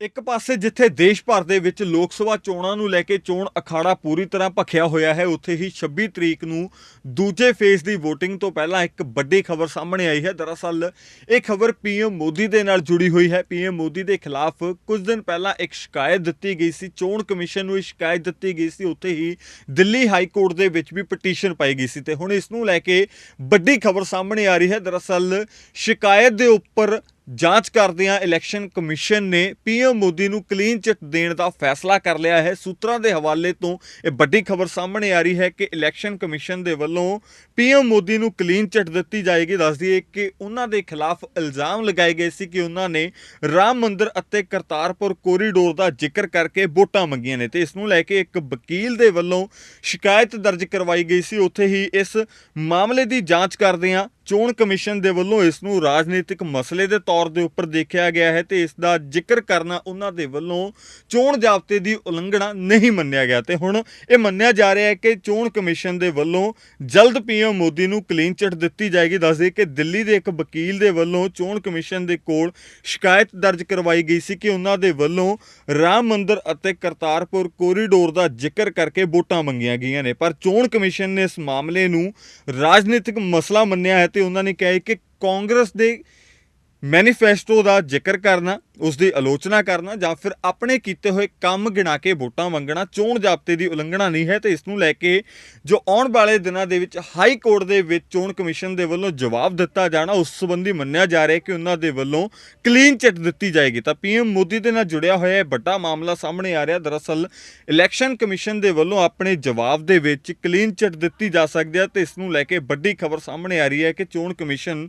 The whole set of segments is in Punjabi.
ਇੱਕ ਪਾਸੇ ਜਿੱਥੇ ਦੇਸ਼ ਭਰ ਦੇ ਵਿੱਚ ਲੋਕ ਸਭਾ ਚੋਣਾਂ ਨੂੰ ਲੈ ਕੇ ਚੋਣ ਅਖਾੜਾ ਪੂਰੀ ਤਰ੍ਹਾਂ ਭਖਿਆ ਹੋਇਆ ਹੈ, ਉੱਥੇ ਹੀ 26 ਤਰੀਕ ਨੂੰ ਦੂਜੇ ਫੇਜ਼ ਦੀ VOTING ਤੋਂ ਪਹਿਲਾਂ ਇੱਕ ਵੱਡੀ ਖਬਰ ਸਾਹਮਣੇ ਆਈ ਹੈ। ਦਰਅਸਲ ਇਹ ਖਬਰ ਪੀਐਮ ਮੋਦੀ ਦੇ ਨਾਲ ਜੁੜੀ ਹੋਈ ਹੈ। ਪੀਐਮ ਮੋਦੀ ਦੇ ਖਿਲਾਫ ਕੁਝ ਦਿਨ ਪਹਿਲਾਂ ਇੱਕ ਸ਼ਿਕਾਇਤ ਦਿੱਤੀ ਗਈ ਸੀ। ਚੋਣ ਕਮਿਸ਼ਨ ਨੂੰ ਇਹ ਸ਼ਿਕਾਇਤ ਦਿੱਤੀ ਗਈ ਸੀ। ਉੱਥੇ ਹੀ ਦਿੱਲੀ ਹਾਈ ਕੋਰਟ ਦੇ ਵਿੱਚ ਵੀ ਪਟੀਸ਼ਨ ਪਾਈ ਗਈ ਸੀ ਤੇ ਹੁਣ ਇਸ ਨੂੰ ਲੈ ਕੇ ਵੱਡੀ ਖਬਰ ਸਾਹਮਣੇ ਆ ਰਹੀ ਹੈ। ਦਰਅਸਲ ਸ਼ਿਕਾਇਤ ਦੇ ਉੱਪਰ ਜਾਂਚ ਕਰਦਿਆਂ ਇਲੈਕਸ਼ਨ ਕਮਿਸ਼ਨ ਨੇ ਪੀਐਮ ਮੋਦੀ ਨੂੰ ਕਲੀਨ ਚਿੱਟ ਦੇਣ ਦਾ ਫੈਸਲਾ ਕਰ ਲਿਆ ਹੈ। ਸੂਤਰਾਂ ਦੇ ਹਵਾਲੇ ਤੋਂ ਇਹ ਵੱਡੀ ਖਬਰ ਸਾਹਮਣੇ ਆ ਰਹੀ ਹੈ ਕਿ ਇਲੈਕਸ਼ਨ ਕਮਿਸ਼ਨ ਦੇ ਵੱਲੋਂ ਪੀਐਮ ਮੋਦੀ ਨੂੰ ਕਲੀਨ ਚਿੱਟ ਦਿੱਤੀ ਜਾਏਗੀ। ਦੱਸ ਦਈਏ ਕਿ ਉਹਨਾਂ ਦੇ ਖਿਲਾਫ ਇਲਜ਼ਾਮ ਲਗਾਏ ਗਏ ਸੀ ਕਿ ਉਹਨਾਂ ਨੇ ਰਾਮ ਮੰਦਿਰ ਅਤੇ ਕਰਤਾਰਪੁਰ ਕੋਰੀਡੋਰ ਦਾ ਜ਼ਿਕਰ ਕਰਕੇ ਵੋਟਾਂ ਮੰਗੀਆਂ ਨੇ ਤੇ ਇਸ ਨੂੰ ਲੈ ਕੇ ਇੱਕ ਵਕੀਲ ਦੇ ਵੱਲੋਂ ਸ਼ਿਕਾਇਤ ਦਰਜ ਕਰਵਾਈ ਗਈ ਸੀ। ਉੱਥੇ ਹੀ ਇਸ ਮਾਮਲੇ ਦੀ ਜਾਂਚ ਕਰਦਿਆਂ ਚੋਣ ਕਮਿਸ਼ਨ ਦੇ ਵੱਲੋਂ ਇਸ ਨੂੰ ਰਾਜਨੀਤਿਕ ਮਸਲੇ ਦੇ ਤੌਰ ਦੇ ਉੱਪਰ ਦੇਖਿਆ ਗਿਆ ਹੈ ਤੇ ਇਸ ਦਾ ਜ਼ਿਕਰ ਕਰਨਾ ਉਹਨਾਂ ਦੇ ਵੱਲੋਂ ਚੋਣ ਜ਼ਾਬਤੇ ਦੀ ਉਲੰਘਣਾ ਨਹੀਂ ਮੰਨਿਆ ਗਿਆ। ਤੇ ਹੁਣ ਇਹ ਮੰਨਿਆ ਜਾ ਰਿਹਾ ਹੈ ਕਿ ਚੋਣ ਕਮਿਸ਼ਨ ਦੇ ਵੱਲੋਂ ਜਲਦ ਪੀਐਮ ਮੋਦੀ ਨੂੰ ਕਲੀਨ ਚਿੱਟ ਦਿੱਤੀ ਜਾਏਗੀ। ਦੱਸਦੇ ਕਿ ਦਿੱਲੀ ਦੇ ਇੱਕ ਵਕੀਲ ਦੇ ਵੱਲੋਂ ਚੋਣ ਕਮਿਸ਼ਨ ਦੇ ਕੋਲ ਸ਼ਿਕਾਇਤ ਦਰਜ ਕਰਵਾਈ ਗਈ ਸੀ ਕਿ ਉਹਨਾਂ ਦੇ ਵੱਲੋਂ ਰਾਮ ਮੰਦਰ ਅਤੇ ਕਰਤਾਰਪੁਰ ਕੋਰੀਡੋਰ ਦਾ ਜ਼ਿਕਰ ਕਰਕੇ ਵੋਟਾਂ ਮੰਗੀਆਂ ਗਈਆਂ ਨੇ। ਪਰ ਚੋਣ ਕਮਿਸ਼ਨ ਨੇ ਇਸ ਮਾਮਲੇ ਨੂੰ ਰਾਜਨੀਤਿਕ ਮਸਲਾ ਮੰਨਿਆ ਹੈ ਤੇ ਉਹਨਾਂ ਨੇ ਕਿਹਾ ਕਿ ਕਾਂਗਰਸ ਦੇ ਮੈਨੀਫੈਸਟੋ ਦਾ ਜ਼ਿਕਰ ਕਰਨਾ ਉਸ ਦੀ ਆਲੋਚਨਾ ਕਰਨਾ ਜਾਂ ਫਿਰ ਆਪਣੇ ਕੀਤੇ ਹੋਏ ਕੰਮ ਗਿਣਾ ਕੇ ਵੋਟਾਂ ਮੰਗਣਾ, ਚੋਣ ਜ਼ਾਬਤੇ ਦੀ ਉਲੰਘਣਾ ਨਹੀਂ ਹੈ ਤੇ ਇਸ ਨੂੰ ਲੈ ਕੇ ਜੋ ਆਉਣ ਵਾਲੇ ਦਿਨਾਂ ਦੇ ਵਿੱਚ ਹਾਈ ਕੋਰਟ ਦੇ ਵਿੱਚ ਚੋਣ ਕਮਿਸ਼ਨ ਦੇ ਵੱਲੋਂ ਜਵਾਬ ਦਿੱਤਾ ਜਾਣਾ, ਉਸ ਸੰਬੰਧੀ ਮੰਨਿਆ ਜਾ ਰਿਹਾ ਕਿ ਉਹਨਾਂ ਦੇ ਵੱਲੋਂ ਕਲੀਨ ਚਿੱਟ ਦਿੱਤੀ ਜਾਏਗੀ। ਤਾਂ ਪੀਐਮ ਮੋਦੀ ਦੇ ਨਾਲ ਜੁੜਿਆ ਹੋਇਆ ਇਹ ਵੱਡਾ ਮਾਮਲਾ ਸਾਹਮਣੇ ਆ ਰਿਹਾ। ਦਰਅਸਲ ਇਲੈਕਸ਼ਨ ਕਮਿਸ਼ਨ ਦੇ ਵੱਲੋਂ ਆਪਣੇ ਜਵਾਬ ਦੇ ਵਿੱਚ ਕਲੀਨ ਚਿੱਟ ਦਿੱਤੀ ਜਾ ਸਕਦੀ ਹੈ ਤੇ ਇਸ ਨੂੰ ਲੈ ਕੇ ਵੱਡੀ ਖਬਰ ਸਾਹਮਣੇ ਆ ਰਹੀ ਹੈ ਕਿ ਚੋਣ ਕਮਿਸ਼ਨ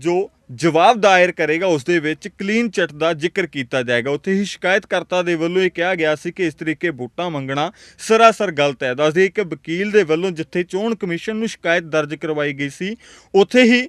ਜੋ ਜਵਾਬ ਦਾਇਰ ਕਰੇਗਾ ਉਸ ਦੇ ਵਿੱਚ ਕਲੀਨ ਚਿੱਟ ਦਾ ਜ਼ਿਕਰ ਕੀਤਾ ਜਾਏਗਾ। ਉੱਥੇ ਹੀ ਸ਼ਿਕਾਇਤਕਰਤਾ ਦੇ ਵੱਲੋਂ ਇਹ ਕਿਹਾ ਗਿਆ ਸੀ ਕਿ ਇਸ ਤਰੀਕੇ ਵੋਟਾਂ ਮੰਗਣਾ ਸਰਾਸਰ ਗਲਤ ਹੈ। ਦੱਸਦੇ ਕਿ ਵਕੀਲ ਦੇ ਵੱਲੋਂ ਜਿੱਥੇ ਚੋਣ ਕਮਿਸ਼ਨ ਨੂੰ ਸ਼ਿਕਾਇਤ ਦਰਜ ਕਰਵਾਈ ਗਈ ਸੀ, ਉੱਥੇ ਹੀ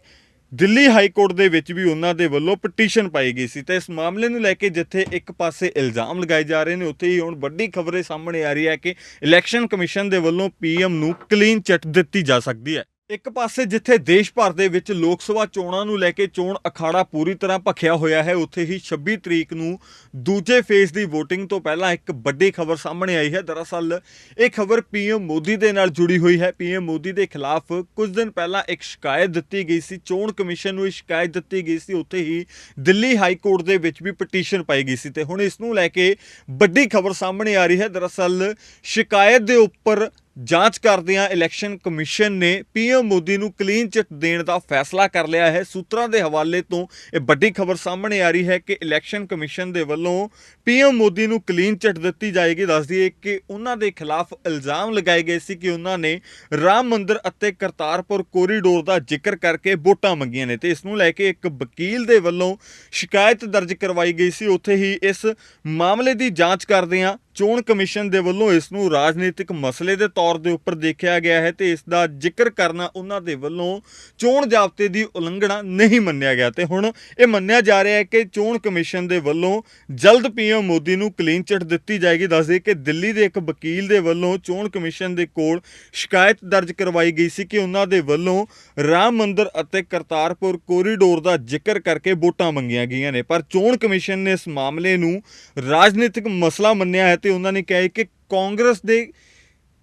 ਦਿੱਲੀ ਹਾਈ ਕੋਰਟ ਦੇ ਵਿੱਚ ਵੀ ਉਹਨਾਂ ਦੇ ਵੱਲੋਂ ਪਟੀਸ਼ਨ ਪਾਈ ਗਈ ਸੀ। ਤੇ ਇਸ ਮਾਮਲੇ ਨੂੰ ਲੈ ਕੇ ਜਿੱਥੇ ਇੱਕ ਪਾਸੇ ਇਲਜ਼ਾਮ ਲਗਾਏ ਜਾ ਰਹੇ ਨੇ, ਉੱਥੇ ਹੀ ਹੁਣ ਵੱਡੀ ਖਬਰੇ ਸਾਹਮਣੇ ਆ ਰਹੀ ਹੈ ਕਿ ਇਲੈਕਸ਼ਨ ਕਮਿਸ਼ਨ ਦੇ ਵੱਲੋਂ ਪੀਐਮ ਨੂੰ ਕਲੀਨ ਚਿੱਟ ਦਿੱਤੀ ਜਾ ਸਕਦੀ ਹੈ। ਇੱਕ ਪਾਸੇ ਜਿੱਥੇ ਦੇਸ਼ ਭਰ ਦੇ ਵਿੱਚ ਲੋਕ ਸਭਾ ਚੋਣਾਂ ਨੂੰ ਲੈ ਕੇ ਚੋਣ ਅਖਾੜਾ ਪੂਰੀ ਤਰ੍ਹਾਂ ਭਖਿਆ ਹੋਇਆ ਹੈ, ਉੱਥੇ ਹੀ 26 ਤਰੀਕ ਨੂੰ ਦੂਜੇ ਫੇਸ ਦੀ VOTING ਤੋਂ ਪਹਿਲਾਂ ਇੱਕ ਵੱਡੀ ਖਬਰ ਸਾਹਮਣੇ ਆਈ ਹੈ। ਦਰਅਸਲ ਇਹ ਖਬਰ ਪੀਐਮ ਮੋਦੀ ਦੇ ਨਾਲ ਜੁੜੀ ਹੋਈ ਹੈ। ਪੀਐਮ ਮੋਦੀ ਦੇ ਖਿਲਾਫ ਕੁਝ ਦਿਨ ਪਹਿਲਾਂ ਇੱਕ ਸ਼ਿਕਾਇਤ ਦਿੱਤੀ ਗਈ ਸੀ। ਚੋਣ ਕਮਿਸ਼ਨ ਨੂੰ ਇਹ ਸ਼ਿਕਾਇਤ ਦਿੱਤੀ ਗਈ ਸੀ। ਉੱਥੇ ਹੀ ਦਿੱਲੀ ਹਾਈ ਕੋਰਟ ਦੇ ਵਿੱਚ ਵੀ ਪਟੀਸ਼ਨ ਪਾਈ ਗਈ ਸੀ ਤੇ ਹੁਣ ਇਸ ਨੂੰ ਲੈ ਕੇ ਵੱਡੀ ਖਬਰ ਸਾਹਮਣੇ ਆ ਰਹੀ ਹੈ। ਦਰਅਸਲ ਸ਼ਿਕਾਇਤ ਦੇ ਉੱਪਰ ਜਾਂਚ ਕਰਦਿਆਂ ਇਲੈਕਸ਼ਨ ਕਮਿਸ਼ਨ ਨੇ ਪੀਐਮ ਮੋਦੀ ਨੂੰ ਕਲੀਨ ਚਿੱਟ ਦੇਣ ਦਾ ਫੈਸਲਾ ਕਰ ਲਿਆ ਹੈ। ਸੂਤਰਾਂ ਦੇ ਹਵਾਲੇ ਤੋਂ ਇਹ ਵੱਡੀ ਖਬਰ ਸਾਹਮਣੇ ਆ ਰਹੀ ਹੈ ਕਿ ਇਲੈਕਸ਼ਨ ਕਮਿਸ਼ਨ ਦੇ ਵੱਲੋਂ ਪੀਐਮ ਮੋਦੀ ਨੂੰ ਕਲੀਨ ਚਿੱਟ ਦਿੱਤੀ ਜਾਏਗੀ। ਦੱਸ ਦਈਏ ਕਿ ਉਹਨਾਂ ਦੇ ਖਿਲਾਫ ਇਲਜ਼ਾਮ ਲਗਾਏ ਗਏ ਸੀ ਕਿ ਉਹਨਾਂ ਨੇ ਰਾਮ ਮੰਦਿਰ ਅਤੇ ਕਰਤਾਰਪੁਰ ਕੋਰੀਡੋਰ ਦਾ ਜ਼ਿਕਰ ਕਰਕੇ ਵੋਟਾਂ ਮੰਗੀਆਂ ਨੇ ਤੇ ਇਸ ਨੂੰ ਲੈ ਕੇ ਇੱਕ ਵਕੀਲ ਦੇ ਵੱਲੋਂ ਸ਼ਿਕਾਇਤ ਦਰਜ ਕਰਵਾਈ ਗਈ ਸੀ। ਉੱਥੇ ਹੀ ਇਸ ਮਾਮਲੇ ਦੀ ਜਾਂਚ ਕਰਦਿਆਂ ਚੋਣ ਕਮਿਸ਼ਨ ਦੇ ਵੱਲੋਂ ਇਸ ਨੂੰ ਰਾਜਨੀਤਿਕ ਮਸਲੇ ਦੇ ਤੌਰ ਦੇ ਉੱਪਰ ਦੇਖਿਆ ਗਿਆ ਹੈ ਤੇ ਇਸ ਦਾ ਜ਼ਿਕਰ ਕਰਨਾ ਉਹਨਾਂ ਦੇ ਵੱਲੋਂ ਚੋਣ ਜ਼ਾਬਤੇ ਦੀ ਉਲੰਘਣਾ ਨਹੀਂ ਮੰਨਿਆ ਗਿਆ। ਤੇ ਹੁਣ ਇਹ ਮੰਨਿਆ ਜਾ ਰਿਹਾ ਹੈ ਕਿ ਚੋਣ ਕਮਿਸ਼ਨ ਦੇ ਵੱਲੋਂ ਜਲਦ ਪੀਐਮ ਮੋਦੀ ਨੂੰ ਕਲੀਨ ਚਿੱਟ ਦਿੱਤੀ ਜਾਏਗੀ। ਦੱਸਦੇ ਕਿ ਦਿੱਲੀ ਦੇ ਇੱਕ ਵਕੀਲ ਦੇ ਵੱਲੋਂ ਚੋਣ ਕਮਿਸ਼ਨ ਦੇ ਕੋਲ ਸ਼ਿਕਾਇਤ ਦਰਜ ਕਰਵਾਈ ਗਈ ਸੀ ਕਿ ਉਹਨਾਂ ਦੇ ਵੱਲੋਂ ਰਾਮ ਮੰਦਰ ਅਤੇ ਕਰਤਾਰਪੁਰ ਕੋਰੀਡੋਰ ਦਾ ਜ਼ਿਕਰ ਕਰਕੇ ਵੋਟਾਂ ਮੰਗੀਆਂ ਗਈਆਂ ਨੇ। ਪਰ ਚੋਣ ਕਮਿਸ਼ਨ ਨੇ ਇਸ ਮਾਮਲੇ ਨੂੰ ਰਾਜਨੀਤਿਕ ਮਸਲਾ ਮੰਨਿਆ ਹੈ ਤੇ ਉਹਨਾਂ ਨੇ ਕਿਹਾ ਕਿ ਕਾਂਗਰਸ ਦੇ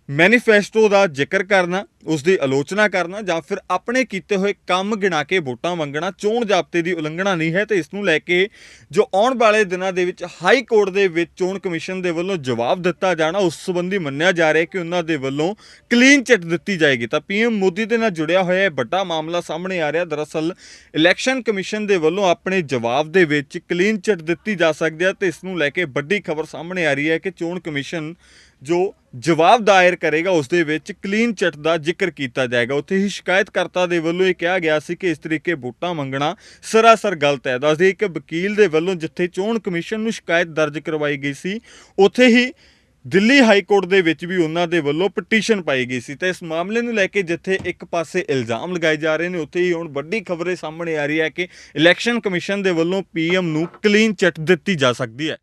ਮੈਨੀਫੈਸਟੋ ਦਾ ਜ਼ਿਕਰ ਕਰਨਾ ਉਸ ਦੀ ਆਲੋਚਨਾ ਕਰਨਾ ਜਾਂ ਫਿਰ ਆਪਣੇ ਕੀਤੇ ਹੋਏ ਕੰਮ ਗਿਣਾ ਕੇ ਵੋਟਾਂ ਮੰਗਣਾ, ਚੋਣ ਜ਼ਾਬਤੇ ਦੀ ਉਲੰਘਣਾ ਨਹੀਂ ਹੈ, ਤੇ ਇਸ ਨੂੰ ਲੈ ਕੇ ਜੋ ਆਉਣ ਵਾਲੇ ਦਿਨਾਂ ਦੇ ਵਿੱਚ ਹਾਈ ਕੋਰਟ ਦੇ ਵਿੱਚ ਚੋਣ ਕਮਿਸ਼ਨ ਦੇ ਵੱਲੋਂ ਜਵਾਬ ਦਿੱਤਾ ਜਾਣਾ, ਉਸ ਸੰਬੰਧੀ ਮੰਨਿਆ ਜਾ ਰਿਹਾ ਕਿ ਉਹਨਾਂ ਦੇ ਵੱਲੋਂ ਕਲੀਨ ਚਿੱਟ ਦਿੱਤੀ ਜਾਏਗੀ। ਤਾਂ ਪੀਐਮ ਮੋਦੀ ਦੇ ਨਾਲ ਜੁੜਿਆ ਹੋਇਆ ਇਹ ਵੱਡਾ ਮਾਮਲਾ ਸਾਹਮਣੇ ਆ ਰਿਹਾ। ਦਰਅਸਲ ਇਲੈਕਸ਼ਨ ਕਮਿਸ਼ਨ ਦੇ ਵੱਲੋਂ ਆਪਣੇ ਜਵਾਬ ਦੇ ਵਿੱਚ ਕਲੀਨ ਚਿੱਟ ਦਿੱਤੀ ਜਾ ਸਕਦੀ ਹੈ, ਤੇ ਇਸ ਨੂੰ ਲੈ ਕੇ ਵੱਡੀ ਖਬਰ ਸਾਹਮਣੇ ਆ ਰਹੀ ਹੈ ਕਿ ਚੋਣ ਕਮਿਸ਼ਨ ਜੋ ਜਵਾਬ ਦਾਇਰ ਕਰੇਗਾ ਉਸ ਦੇ ਵਿੱਚ ਕਲੀਨ ਚਿੱਟ ਦਾ ਜ਼ਿਕਰ ਕੀਤਾ ਜਾਏਗਾ। ਉੱਥੇ ਹੀ ਸ਼ਿਕਾਇਤਕਰਤਾ ਦੇ ਵੱਲੋਂ ਇਹ ਕਿਹਾ ਗਿਆ ਸੀ ਕਿ ਇਸ ਤਰੀਕੇ ਵੋਟਾਂ ਮੰਗਣਾ ਸਰਾਸਰ ਗਲਤ ਹੈ। ਦੱਸਦੇ ਕਿ ਵਕੀਲ ਦੇ ਵੱਲੋਂ ਜਿੱਥੇ ਚੋਣ ਕਮਿਸ਼ਨ ਨੂੰ ਸ਼ਿਕਾਇਤ ਦਰਜ ਕਰਵਾਈ ਗਈ ਸੀ, ਉੱਥੇ ਹੀ ਦਿੱਲੀ ਹਾਈ ਕੋਰਟ ਦੇ ਵਿੱਚ ਵੀ ਉਹਨਾਂ ਦੇ ਵੱਲੋਂ ਪਟੀਸ਼ਨ ਪਾਈ ਗਈ ਸੀ। ਤੇ ਇਸ ਮਾਮਲੇ ਨੂੰ ਲੈ ਕੇ ਜਿੱਥੇ ਇੱਕ ਪਾਸੇ ਇਲਜ਼ਾਮ ਲਗਾਏ ਜਾ ਰਹੇ ਨੇ, ਉੱਥੇ ਹੀ ਹੁਣ ਵੱਡੀ ਖਬਰੇ ਸਾਹਮਣੇ ਆ ਰਹੀ ਹੈ ਕਿ ਇਲੈਕਸ਼ਨ ਕਮਿਸ਼ਨ ਦੇ ਵੱਲੋਂ ਪੀਐਮ ਨੂੰ ਕਲੀਨ ਚਿੱਟ ਦਿੱਤੀ ਜਾ ਸਕਦੀ ਹੈ।